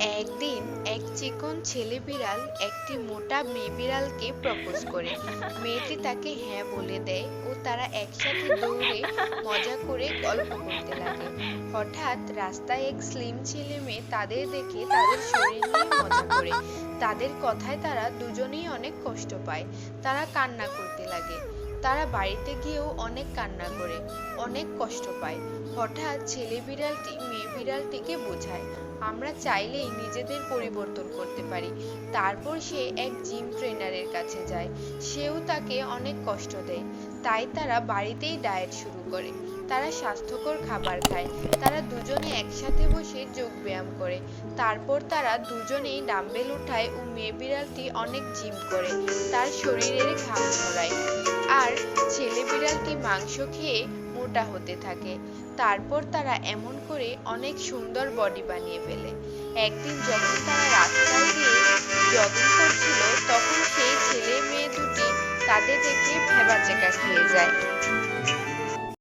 একদিন এক চিকন ছেলে বিড়াল একটি মোটা মেয়ে বিড়ালকে প্রপোজ করে। মেয়েটি তাকে হ্যাঁ বলে দেয় ও তারা একসাথে দৌড়ে মজা করে গল্প করতে লাগে। হঠাৎ রাস্তায় এক স্লিম ছেলে মেয়ে তাদের দেখে তাদের শরীর নিয়ে মজা করে। তাদের কথায় তারা দুজনেই অনেক কষ্ট পায়। তারা কান্না করতে লাগে। তারা বাড়িতে গিয়েও অনেক কান্না করে, অনেক কষ্ট পায়। হঠাৎ ছেলে বিড়ালটি মেয়ে বিড়ালটিকে বোঝায়, আমরা চাইলেই নিজেদের পরিবর্তন করতে পারি। তারপর সে এক জিম ট্রেনারের কাছে যায়। সেও তাকে অনেক কষ্ট দেয়। তাই তারা বাড়িতেই ডায়েট শুরু করে। তারা স্বাস্থ্যকর খাবার খায়। তারা দুজনে একসাথে বসে যোগ ব্যায়াম করে। তারপর তারা দুজনেই ডাম্বেল উঠায় ও মেয়ে বিড়ালটি অনেক জিম করে। তার শরীরের ঘাম ঝরায় আর ছেলে বিড়ালটি মাংস খেয়ে মোটা হতে থাকে। তারপর তারা এমন করে অনেক সুন্দর বডি বানিয়ে ফেলে। একদিন যখন তারা তখন সেই ছেলে মেয়ে দুটি তাদের দেখে ভেবাচেকা খেয়ে যায়